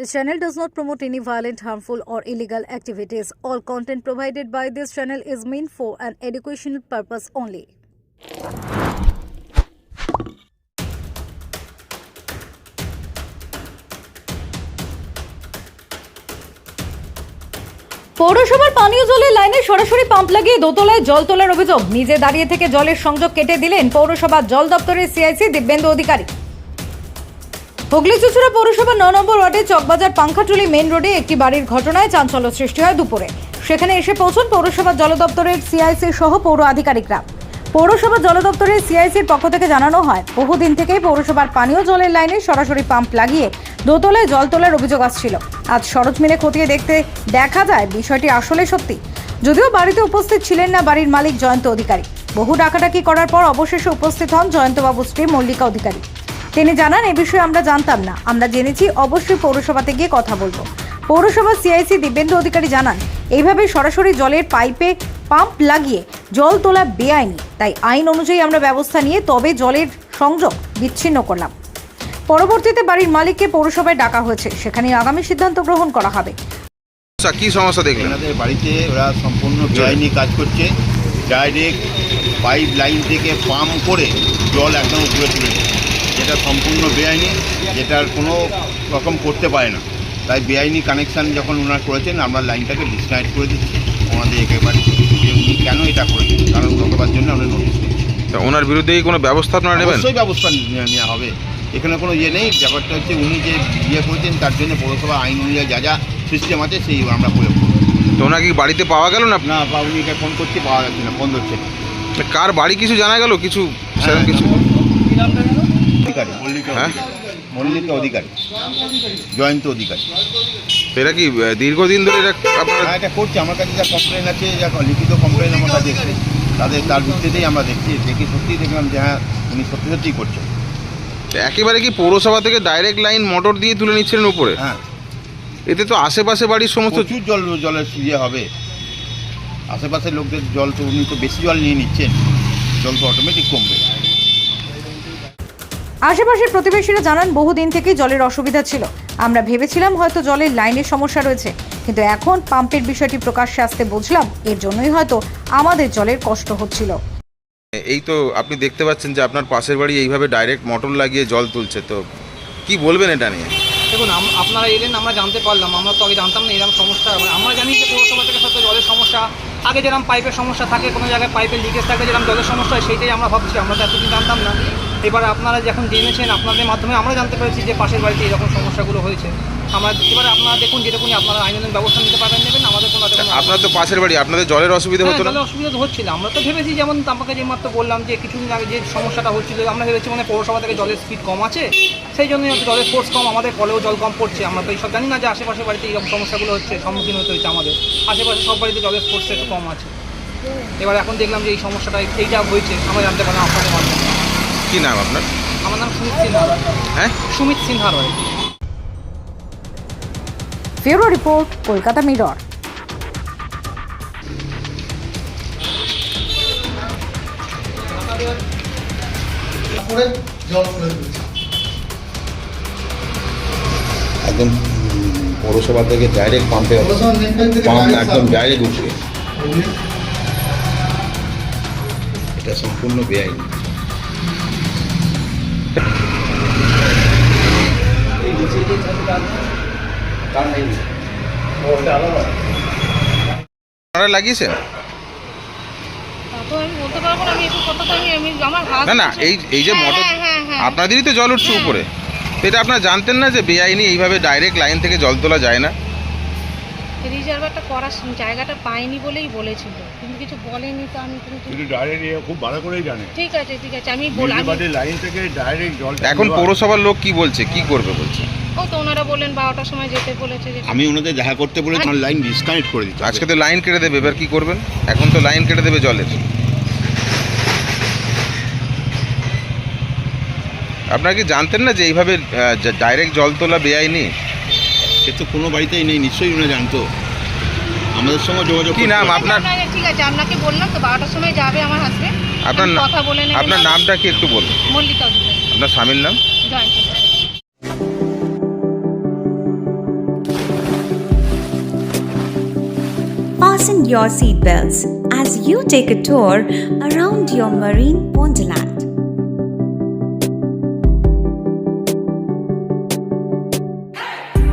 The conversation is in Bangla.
This channel does not promote any violent, harmful, or illegal activities. All content provided by this channel is meant for an educational purpose only. পৌরসভার পানীয় জলের লাইনে সরাসরি পাম্প লাগিয়ে দোতলায় জল তোলার অভিযোগ নিজে দাঁড়িয়ে থেকে জলের সংযোগ কেটে দিলেন পৌরসভার জল দপ্তরের সিআইসি দিব্যেন্দু অধিকারী হুগলি চুচুড়া পৌরসভা ন নম্বর ওয়ার্ডে চকবাজার পাংখাটুলি মেন রোডে একটি বাড়ির ঘটনায় চাঞ্চল্য সৃষ্টি হয় দুপুরে। সেখানে এসে পৌঁছন পৌরসভার জল দপ্তরের সিআইসি সহ পৌর আধিকারিকরা। পৌরসভা জল দপ্তরের সিআইসির পক্ষ থেকে জানানো হয়, বহুদিন থেকেই পৌরসভার পানীয় জলের লাইনে সরাসরি পাম্প লাগিয়ে দোতলায় জল তোলার অভিযোগ আসছিল। আজ সরজ মিলে খতিয়ে দেখতে দেখা যায় বিষয়টি আসলে সত্যি। যদিও বাড়িতে উপস্থিত ছিলেন না বাড়ির মালিক জয়ন্ত অধিকারী। বহু ডাকাডাকি করার পর অবশেষে উপস্থিত হন জয়ন্তবাবু স্ত্রী মল্লিকা অধিকারী। তিনি জানান এ বিষয়ে আমরা জানতাম না। আমরা জেনেছি অবশ্যই পৌরসভাতে গিয়ে কথা বলব। পৌরসভা সিআইসি দিব্যেন্দু অধিকারী জানান এইভাবে সরাসরি জলের পাইপে পাম্প লাগিয়ে জল তোলা বেআইনি। তাই আইন অনুযায়ী আমরা ব্যবস্থা নিয়ে তবে জলের সংযোগ বিচ্ছিন্ন করলাম। পরবর্তীতে বাড়ির মালিককে পৌরসভায় ডাকা হয়েছে। সেখানে আগামী সিদ্ধান্ত গ্রহণ করা হবে। আচ্ছা কি সমস্যা দেখলেন? বাড়িতে ওরা সম্পূর্ণ বেআইনি কাজ করছে। ডাইরেক্ট পাইপ লাইন থেকে পাম্প করে জল একদম উপরে তুলে দিচ্ছে। যেটা সম্পূর্ণ বেআইনি যেটার কোনো রকম করতে পারে না। তাই বেআইনি কানেকশান যখন ওনারা করেছেন আমরা লাইনটাকে ডিসকানেক্ট করে দিচ্ছি। ওনাদের একেবারে যে উনি কেন এটা করেছেন কারণ গতবার জন্য আমরা নোটিশ করছি। তা ওনার বিরুদ্ধে কি কোনো ব্যবস্থা আপনারা নেবেন? অবশ্যই ব্যবস্থা নেওয়া হবে। এখানে কোনো ইয়ে নেই ব্যাপারটা হচ্ছে উনি যে ইয়ে করেছেন তার জন্য পৌরসভা আইন অনুযায়ী যা যা সিস্টেম আছে সেই আমরা প্রয়োগ করব। তো ওনাকে কি বাড়িতে পাওয়া গেল না? না বা উনিকে ফোন করছি পাওয়া যাচ্ছে না বন্ধ হচ্ছে। কার বাড়ি কিছু জানা গেল? কিছু সেরকম কিছু? অধিকারী হ্যাঁ? মল্লিকা অধিকারী জয়ন্ত অধিকারী। তো এরা কি আহ, দীর্ঘদিন ধরে আপনারা হ্যাঁ এটা করছে। আমার কাছে যা কমপ্লেন আছে যা লিখিত কমপ্লেন আমার কাছে এসেছে। তাদের তার ভিত্তিতেই আমরা দেখছি দেখি সত্যিই দেখলাম যে হ্যাঁ উনি সত্যি সত্যিই করছেন। একেবারে কি পৌরসভা থেকে ডাইরেক্ট লাইন মোটর দিয়ে তুলে নিচ্ছিলেন উপরে? হ্যাঁ। এতে তো আশেপাশে বাড়ির সমস্ত প্রচুর জল জলের ইয়ে হবে। আশেপাশের লোকদের জল তো উনি তো বেশি জল নিয়ে নিচ্ছেন। জল তো অটোমেটিক কমবে। আশেপাশের প্রতিবেশীরা জানান বহুদিন থেকেই জলের অসুবিধা ছিল। আমরা ভেবেছিলাম হয়তো জলের লাইনের সমস্যা রয়েছে। কিন্তু এখন পাম্পের বিষয়টি প্রকাশ্যে আসতে বুঝলাম এর জন্যই হয়তো আমাদের জলের কষ্ট হচ্ছিল। এই তো আপনি দেখতে পাচ্ছেন যে আপনার পাশের বাড়ি এইভাবে ডাইরেক্ট মোটর লাগিয়ে জল তুলছে তো কি বলবেন এটা নিয়ে? দেখুন আম- আপনারা এলেন আমরা জানতে পারলাম আমরা তো আগে জানতাম না এরকম সমস্যা। মানে আমরা জানি যে পৌরসভা থেকে সত্যি জলের সমস্যা আগে যেরকম পাইপের সমস্যা থাকে কোনো জায়গায় পাইপের লিকেজ থাকে যেরকম জলের সমস্যা হয় সেইটাই আমরা ভাবছি আমরা তো এতদিন জানতাম না। এবার আপনারা যখন জেনেছেন আপনাদের মাধ্যমে আমরা জানতে পেরেছি যে পাশের বাড়িতে এরকম সমস্যাগুলো হয়েছে। আমরা এবারে আপনারা দেখুন যেটুকুনি আপনারা আইনানুগ ব্যবস্থা নিতে পারবেন নেবেন আমাদের কোনো আপনার তো পাশের বাড়ি আপনাদের জলের অসুবিধা হ্যাঁ, হতো না? জলের অসুবিধা তো হচ্ছিল। আমরা তো ভেবেছি যেমন আমাকে যে মাত্র বললাম যে কিছুদিন আগে যে সমস্যাটা হচ্ছিল আমরা ভেবেছি মানে পৌরসভা থেকে জলের স্পিড কম আছে সেই হয়তো জলের ফোর্স কম আমাদের কলেও জল কম পড়ছে। আমরা তো এইসব জানি না যে আশেপাশে বাড়িতে এইরকম সমস্যাগুলো হচ্ছে সম্মুখীন হতে হচ্ছে আমাদের। আশেপাশে সব বাড়িতে জলের ফোর্স একটু কম আছে। এবার এখন দেখলাম যে এই সমস্যাটা এইটা হয়েছে আমরা জানতে পারলাম আপনাদের কি নাম আপনার? আমার নাম সুমিত সিনহা রয়। হ্যাঁ? সুমিত সিনহা রয়। ফেরো রিপোর্ট কলকাতা মিরর। একদম পৌরসভা থেকে ডাইরেক্ট পাম্পে পাম্প একদম ডাইরেক্ট উঠবে এটা সম্পূর্ণ বেআইনি। আপনারা লাগিয়েছেন না না এই এই যে মোটর হ্যাঁ, হ্যাঁ, হ্যাঁ। আপনাদেরই তো জল উঠছে। উপরে এটা আপনারা জানতেন না যে বেআইনি এইভাবে ডাইরেক্ট লাইন থেকে জল তোলা যায় না রিজার্ভারটা করার জায়গাটা পাইনি বলেই বলেছিল। কিন্তু কিছু বলেনি তো আমি কিন্তু ডাইরেক্ট খুব ভালো করেই জানে। ঠিক আছে ঠিক আছে আমি বল আমি মিউনিসিপালিটি লাইন থেকে ডাইরেক্ট জল এখন পৌরসভার লোক কি বলছে? কি করবে বলছে? ও তো ওনারা বললেন বারোটার সময় যেতে বলেছে যে আমি ওনাদের দেখা করতে বলেছি আমার লাইন ডিসকানেক্ট করে দিতে আজকে তো লাইন কেটে দেবে এবার কি করবেন? এখন তো লাইন কেটে দেবে জলের। আপনারা কি জানতেন না যে এইভাবে ডাইরেক্ট জল তোলা বেআইনি? সে তো কোনো বাড়িতেই নেই নিশ্চয়ই উনি জানতো। আমাদের সঙ্গে যোগাযোগ কি নাম আপনার? ঠিক আছে আপনাকে বললাম তো বারোটার সময় যাবে আমার হাসবেন্ড আপনার কথা বলে নেবেন আপনার নামটা কি একটু বলুন? মল্লিকা আপনার স্বামীর নাম? Fasten your seatbelts as you take a tour around your marine wonderland.